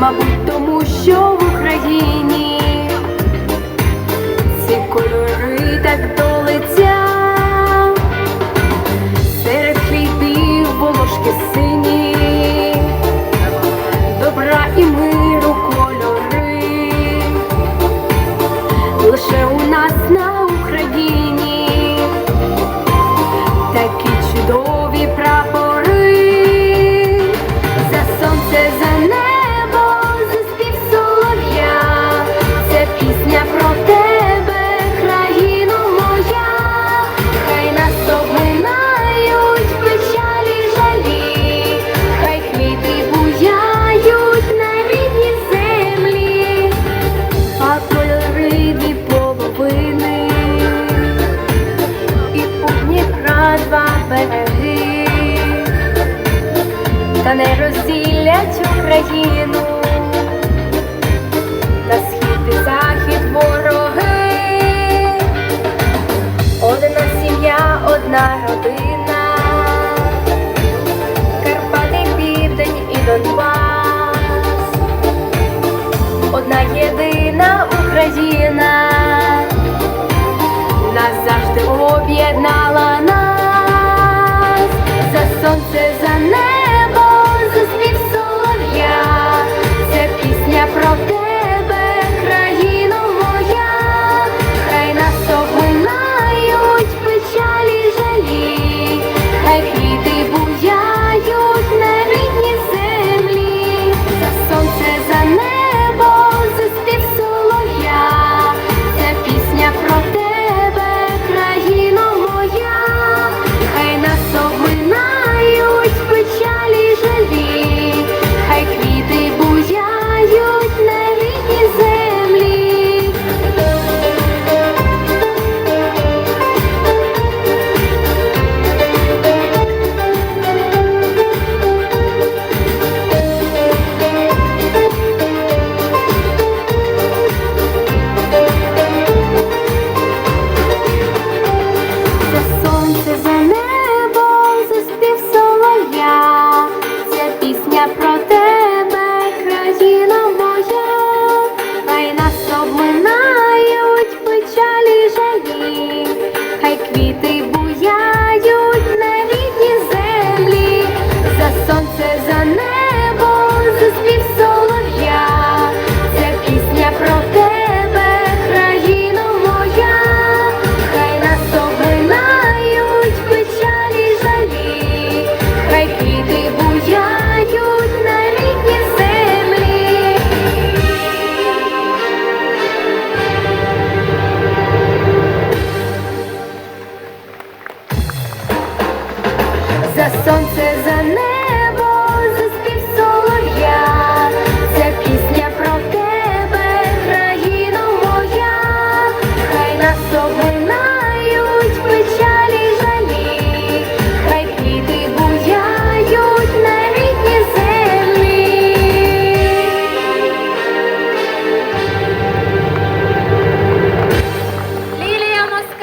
мабуть, тому що ви. Та не розділять Україну Я про тебе, країна моя, хай нас обминають печалі жалі, хай квіти.